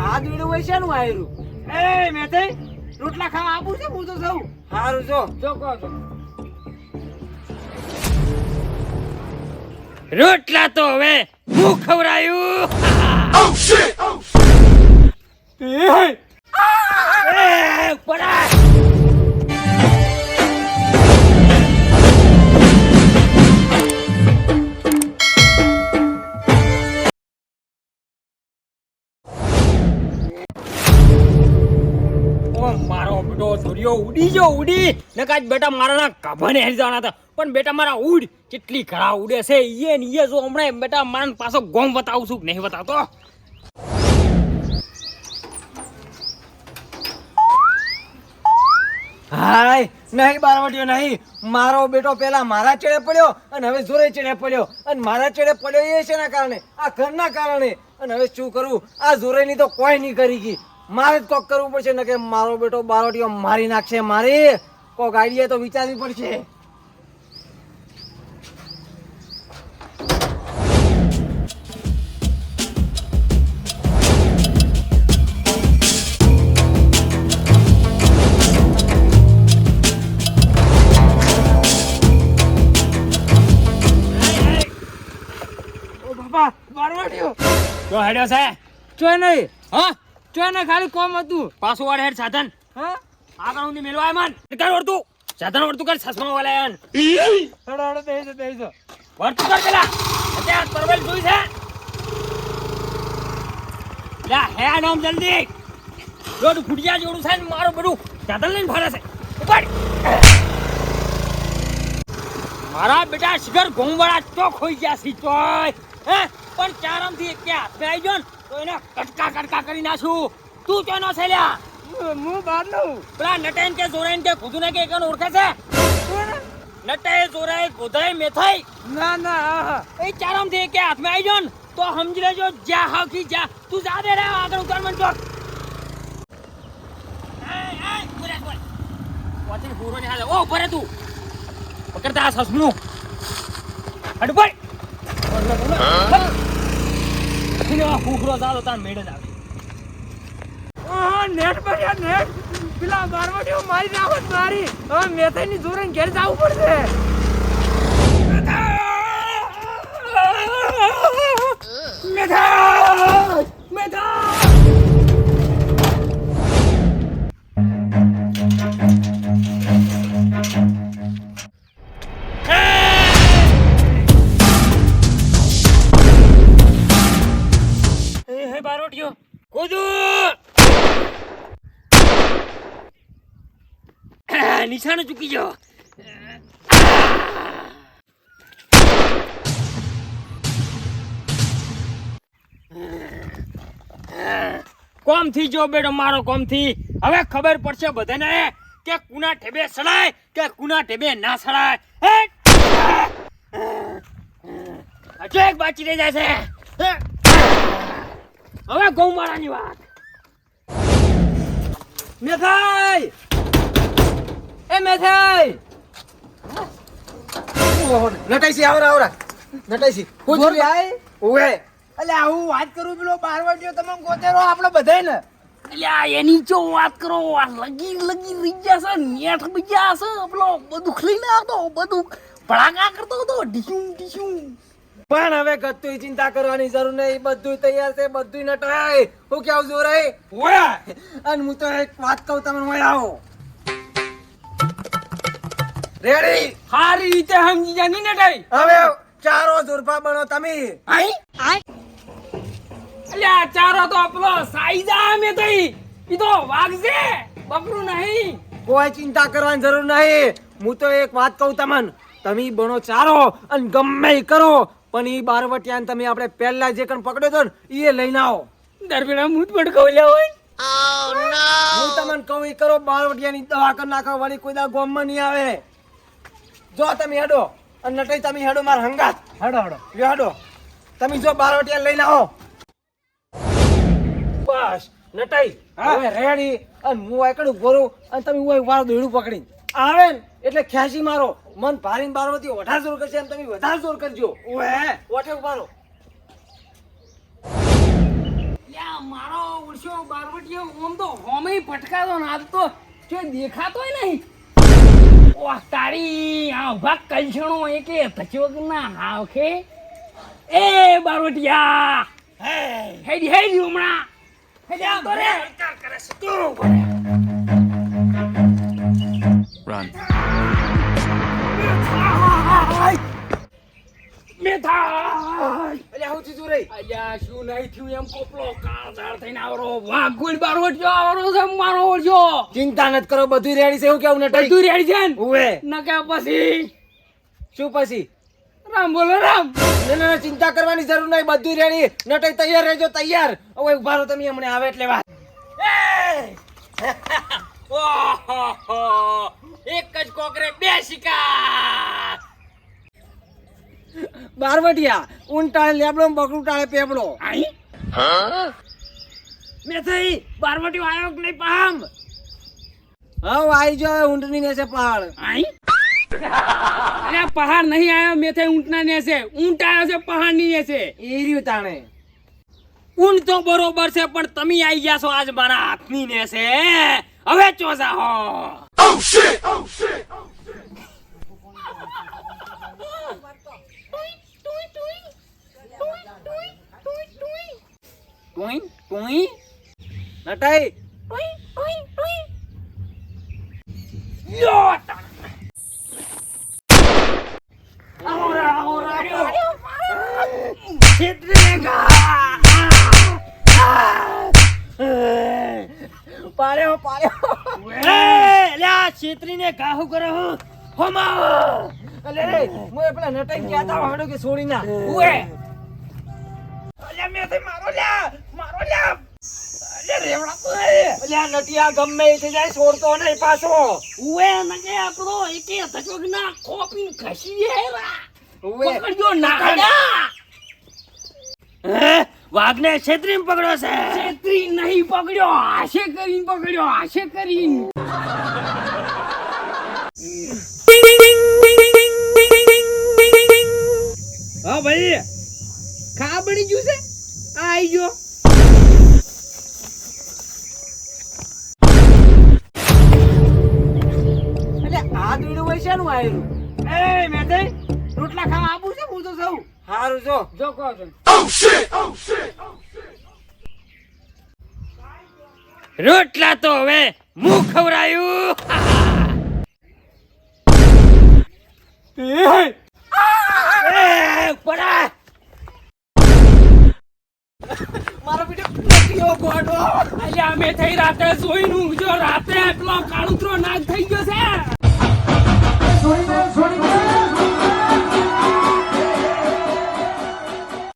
આ દોડ્યું હોય છે નું આયરું? એ મેં થઈ રોટલા ખાવા આપું છે હું તો સૌ હારું જો. જો કહો છો રોટલા તો હવે હું ખવડાયું. ઓ, મારો બેટો સૂર્યો ઉડી જો ઉડી. નકાજ બેટા મારાના કાભાને હેરી જવાના હતા. પણ બેટા મારા ઉડ કેટલી ખરા ઉડે છે. ઈએ ને ઈએ જો હમણાં બેટા મારા પાછો ગોમ બતાવું છું. નહીં બતાવતો. હાય, નહીં બારવટીયો નહીં. મારો બેટો પેલા મારા ચેડે પડ્યો અને હવે જોરે ચેડે પડ્યો. અને મારા ચેડે પડ્યો એ છે ના કારણે? આ ઘરના કારણે. અને હવે શું કરું? આ જોરેની તો કોઈ નહીં કરી ગઈ. મારે જ કોક કરવું પડશે ને કે મારો બેટો બારોટીઓ મારી નાખશે મારે? કોક આઈડિયા તો વિચારવી પડશે. ઓ બાપા જો હેડ્યો છે? ચોય નહીં. હા? ચોય નહીં ખાલી કોમ હતું. પાછું વાળે હેડ સાધન. હા? આગળ હું મેલવાય માન. કર વર્તું સાધન વર્તું કર સસમા વાળા યાન હડો હડો બેસો બેસો વર્તું કર પેલા. અત્યારે પરવેલ જોઈ છે? લા હે નામ જલ્દી. રોડ ફૂટિયા જોડું છે ને મારું બધું સાધન લઈને ફરે છે. ઉપર મારા બેટા શિખર ઘઉંવાળા ચોક હોઈ ગયા છે ચોય. હે? પણ ચારમથી એક હાથે આવી ગયો ને તો એને કટકા કટકા કરી નાખું તું ચોનો છે લ્યા હું બહારનું પેલા નટેન કે જોરાઈન કે ખુદુને કે એકન ઓળખે છે? નટે જોરાઈ ગોધરાય મેથાઈ? ના ના એ ચારમથી એક હાથમાં આવી ગયો ને તો સમજી લેજો જા હાવથી જા તું જા દે આગળ ઉતાર મન ચોક. વાંચીને પૂરો હાલે. ઓ, ઊભો તું. પકડતા સસમું. આ ફૂફરો ચાલો તાર આવે. નેટ પર પેલા બારવટીઓ મારી નાખત મારી હવે મેથાઈની જોરે ઘેર જવું પડશે! નિશાનો ચૂકી જાવ કોમથી જો બેડો, મારો કોમથી હવે ખબર પડશે બધાને કે કુના ઠેબે સડાય કે કુના ઠેબે ના સડાય! હજુ એક બાચી રહી હે! હવે ગૌમાળાની વાત. મેથાઈ એ મેથાઈ નટાઈસી આવરા આવરા. નટાઈસી પૂછ. આય ઓએ અલે હું વાત કરું પેલો બારવટીઓ તમે ગોતેરો આપણે બધાય ને અલ્યા એની જો વાત કરો? આ લગી લગી રહી ગયા છે નેઠ બીજા છે. પેલો બધું લઈને આવતો બધું ભડાકા કરતો હતો ઢીશું ઢીશું પણ હવે ગતું ચિંતા કરવાની જરૂર નહીં. બધું તૈયાર છે બધું નટાય. હું કેવું જોરાય ઓયા! અને હું તો એક વાત કહું તમે હોય આવો. રેડી સારી રીતે સમજી જા ને નટાઈ હવે ચારો જોરફા બનો તમે. આઈ? અલ્યા ચારો તો આપલો સાઈઝા અમે તઈ. ઈ તો વાગશે. બકરું નહીં. કોઈ ચિંતા કરવાની જરૂર નહીં. હું તો એક વાત કહું તમને. તમે બનો ચારો અને ગમે ઈ કરો પણ ઈ બારવટિયાને તમે આપણે પહેલા જે કણ પકડ્યો તો ને એ લઈને આવો. દરબેડા મૂત ભડકાવલ્યા હોય. હું તમને કહું ઈ કરો બારવટિયાની દવા કરી નાખો વળી કોઈ દા ગોમમાં નહીં આવે. જો તમે હેડો અને નટઈ તમે હેડો માર હંગાત. હેડો હેડો. હેડો. તમે જો બારવટિયા લઈને આવો. બસ નટાઈ. હવે રેડી. અને હું એકડું ગોરું અને તમે હું વાર દોડું પકડી આવે ને એટલે ખ્યાસી મારો. મન ભારીને બારવતી વધારે જોર કરશે એમ તમે વધારે જોર કરજો. ઓહે ઓઠે ઉભારો યા મારો ઉડશો બારવટીયો ઓમ તો હોમે ફટકાતો ને આજ તો. જે દેખાતોય નહીં. ઓહ તારી આ ઊભા કલછણો કે ધચોક ના હાવખે એ બારોટિયા! હેડી હેડી હમણાં. હેડી તો રે. કરે છે તું? ઊભો મેથાઈ અલ્યા હું ચીજુ રહી. અલ્યા શું નહીં થયું એમ? કોપલો કાળઝાળ થઈને આવરો. વાઘ ગોળ બારોટિયો આવરો છે મારો ઓળજો ચિંતા નથી કરો બધું રેડી છે. એવું કેવું નટાઈ? બધું રેડી છે ને? ઉવે. નકા પછી? શું પછી? રામ બોલો રામ. ના ના ચિંતા કરવાની જરૂર નહીં. બધું રેડી નટાઈ તૈયાર રહેજો તૈયાર. હવે ઊભા રહો તમે હમણાં આવે એટલે વાત. એક જ કોકરે બે શિકાર. બારવટિયા ઊન ટાળે લેબડો બકરું ટાળે પેપડો. આઈ? મે થઈ બારવટી આયો કે નહીં પામ હા આઈ જો ઊંટની નેસે પહાડ. આઈ? અરે પહાડ નહીં આયો મે થઈ ઊંટના નેસે. ઊંટ આયો છે પહાડની નેસે. એ રહ્યું તાણે. ઊંટ તો બરોબર છે પણ તમે આઈ ગયા છો આજ મારા હાથની નેસે. હવે ચોસા હો ટુઈ ટુઈ નટાઈ. યો તા. Ahora, યો પાડ્યો. પાડ્યો છેતરીને કાહુ કરો હું. હોમા. અલે રે મોય પેલા નટાઈ કહેતા વાડો કે છોડી ના ઉએ. અલ્યા નટિયા ગમે એ જાય છોડતો નહીં પાછો. ઉએ નકે આપણો એકે ધચોક ના કોપી ખસી હેરા ઉવે. પકડજો નાખડા હે? વાઘને છેતરીને પકડ્યો છે. છેતરી નહીં પકડ્યો આશે કરીને પકડ્યો આશે કરીને. હા ભાઈ ખાબડી ગયું છે? આ આઈ ગયો. દોડું હોય છે નું આયેલું? એ મેતે રોટલા ખાવા આપું છે હું તો સૌ હારું જો. જો કહો છો. રોટલા તો હવે મું ખવરાયું પડા. મારો ગોડો અલ્યા અમે થઈ રાતે જોઈને ઊંઘજો. રાતે એટલો કાળુતરો નાગ થઈ ગયો છે. Johnny Man, Johnny Man.